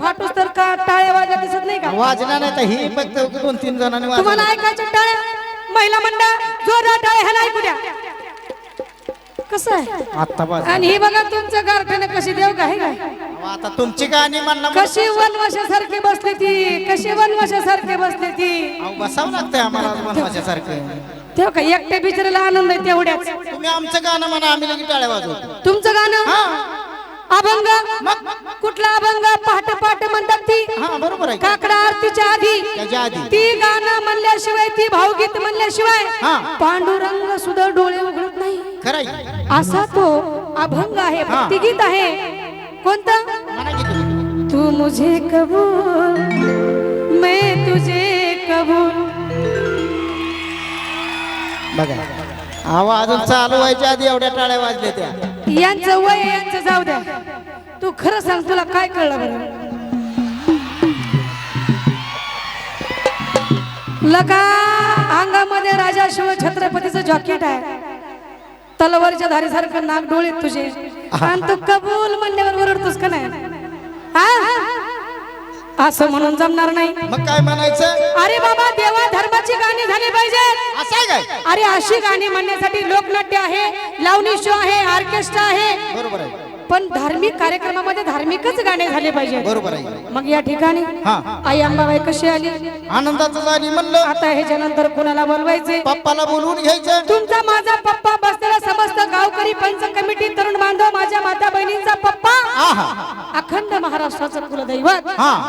फाटूस तर का टाळ्या वाजा दिसत नाही का? वाजणार नाही तर ही फक्त दोन तीन जणांनी तुम्हाला वाजवलं. ऐकायच्या टाळ्या? महिला मंडळ जोरदार टाळ्या ह्याला ऐकू द्या. कसं आहे? आणि ही बघा तुमचं गारठ्यानं कशी देव का हे काय? आता तुमची गाणी म्हणणं कशी वनवाशासारखी बसली ती कशी वनवाशासारखी बसली ती? अहो, बसावं लागतंय आम्हाला बनवाच्यासारखं तेव्हा का एकट्या बिचाराला आनंद आहे तेवढ्याच. तुम्ही आमचं गाणं म्हणा आम्ही लगेच टाळ्या वाजवतो. तुमचं गाणं? अभंग? कुठला अभंग? पहाट पहाट म्हणतात ती. बरोबर आहे. काकडा आरतीच्या आधी. ती गाणं म्हणल्याशिवाय ती भावगीत म्हणल्याशिवाय. पांडुरंग सुद्धा डोळे उघडत नाही. असा तो अभंग आहे. भक्तिगीत आहे. कोणतं? तू मुझे कबूल मैं तुझे कबूल. बघा. अजून चालू व्हायच्या आधी एवढ्या टाळ्या वाजल्या त्या. यांचं वय यांचं जाऊ द्या. तू खरं सांग तुला काय कळलं बरं? लका अंगामध्ये राजा शिव छत्रपतीचं जॉकेट आहे. तलवारीच्या धारीसारखं नाक डोळे तुझे. आणि तू कबूल म्हणल्यावर ओरडतोस का नाही? हा? असं म्हणून जमणार नाही. मग काय म्हणायचं? अरे बाबा देवा धर्माची गाणी झाली पाहिजेत असं आहे काय? अरे अशी गाणी म्हणण्यासाठी लोकनाट्य आहे लावणी शो आहे ऑर्केस्ट्रा आहे. बरोबर आहे. पण धार्मिक कार्यक्रमामध्ये धार्मिकच गाणे झाले पाहिजे. बरोबर आहे. मग या ठिकाणी हा. आई अंबाबाई कशी आली? आनंदाचं झाली म्हणलं. आता ह्याच्यानंतर कुणाला बोलवायचे? पप्पाला बोलवून घ्यायचं. तुमचा माझा पप्पा बसलेला समस्त गावकरी पंच कमिटी तरुण बांधव माझ्या माता बहिणींचा अखंड महाराष्ट्राचं कुलदैवत.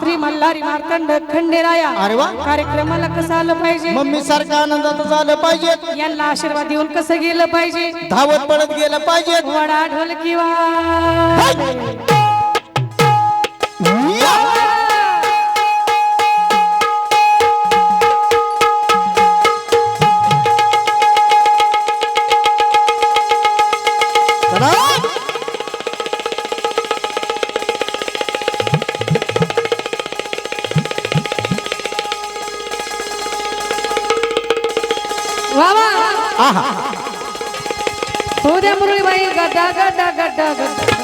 श्री मल्हारी मार्तंड खंडेराया. अरे वा. कार्यक्रमाला कसं आलं पाहिजे? मम्मी सारखं आनंदाचं झालं पाहिजे. यांना आशीर्वाद देऊन कसं गेलं पाहिजे? धावत पडत गेलं पाहिजे. वडा ढोलकी वा आहा हो द्या मुरळीबाई गड्डा गड्डा गड्डा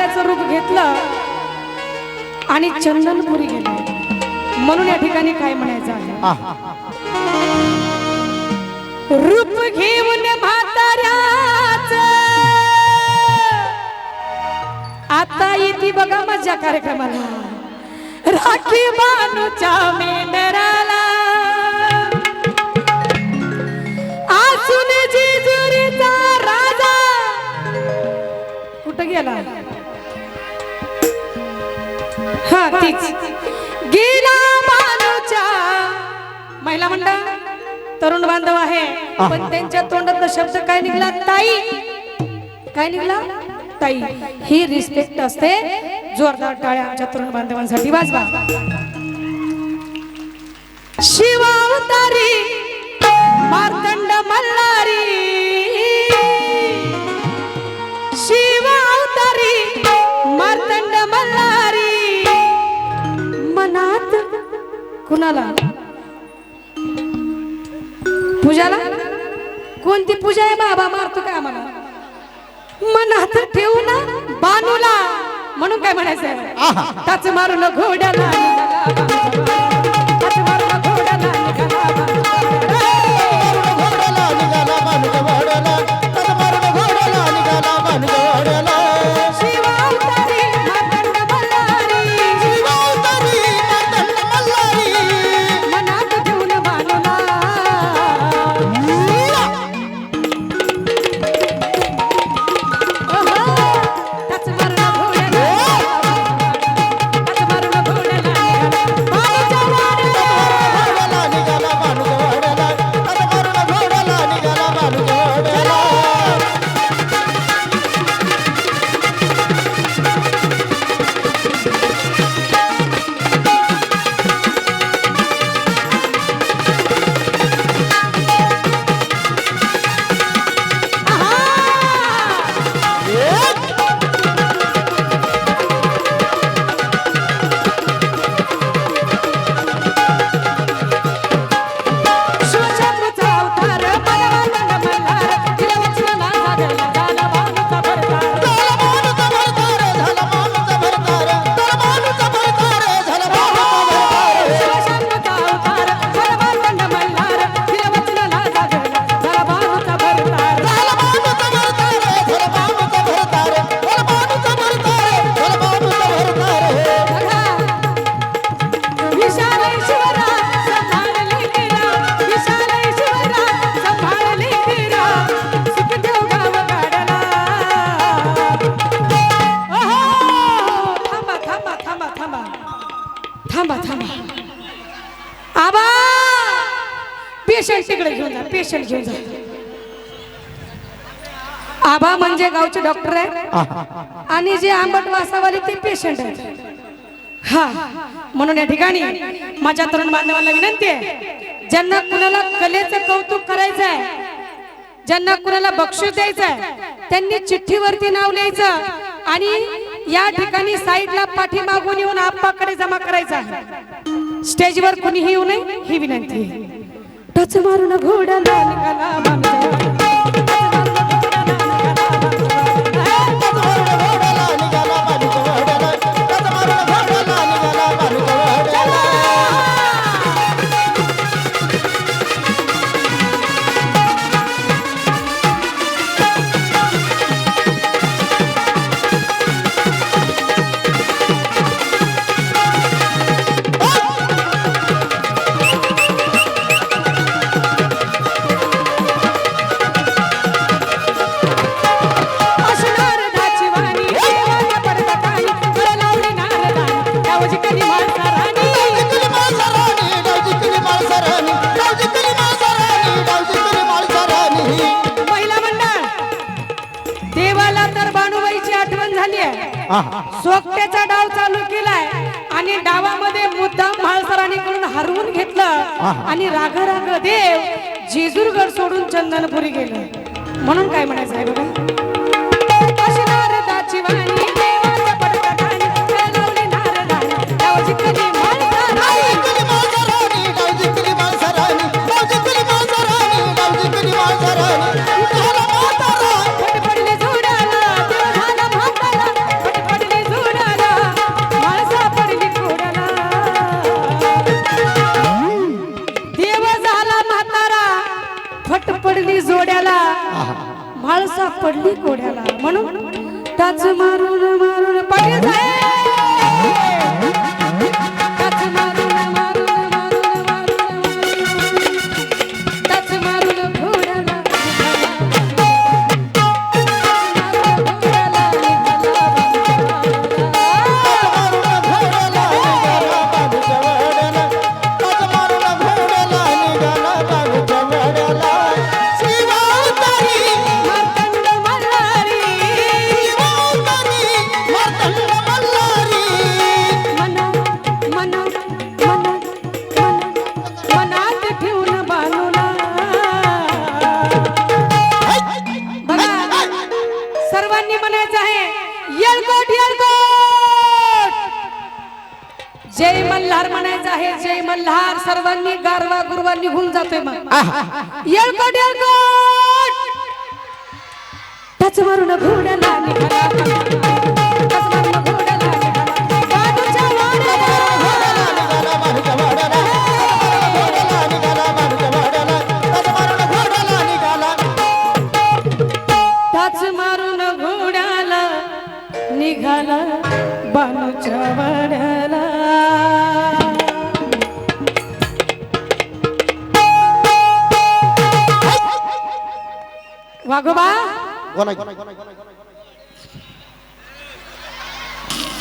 म्हाताऱ्याचं रूप घेतलं आणि चंदनपुरी गेलं. म्हणून या ठिकाणी काय म्हणायचं आहे. रूप घेऊन म्हाताऱ्याच. आता येते बघा माझ्या कार्यक्रमाला. राखी बानूच्या तीच गेला महिला मंडळ तरुण बांधव आहे पण त्यांच्या तोंडातला शब्द काय निघला? ताई. काय निघला? ताई. ही रिस्पेक्ट असते. जोरदार टाळ्या आमच्या तरुण बांधवांसाठी. वाजवा. शिवावतारी मार्तंड मल्हारी. कुणाला? पूजाला? कोणती पूजा आहे? बाबा मारतो काय आम्हाला? मनात ठेवू ना बानूला म्हणून काय म्हणायचं आहा. टाच मारून घोड्याला पेशंट घेऊन जातो आबा म्हणजे गावचे डॉक्टर आहे. आणि जे आंबट वासावाले ते पेशंट आहेत. हा म्हणून या ठिकाणी माझ्या तरुण बांधवांना विनंती आहे. ज्यांना कुणाला कलेचं कौतुक करायचं आहे ज्यांना कुणाला बक्षीस द्यायचं आहे त्यांनी चिठ्ठीवरती नाव लिहायचं आणि या ठिकाणी साईडला पाठीमागून येऊन आप्पाकडे जमा करायचं आहे. स्टेजवर कुणीही येऊ नये ही विनंती आहे. टच मारून घोडा निघाला बांधवा. डाव चालू केलाय आणि डावामध्ये मुद्दाम म्हाळसरांकडून हरवून घेतलं आणि राग राग देव जेजूरगड सोडून चंदनपुरी गेले. म्हणून काय म्हणायचं आहे बघा? पडली जोड्याला माळसा पडली कोड्याला म्हणून त्याच मारून मारून पाटील साहेब सर्वांनी गारवा गुरवा निघून जातोय मग. येळकोट मारून घोड्याला निघाला निघाला वाड्याला. टाच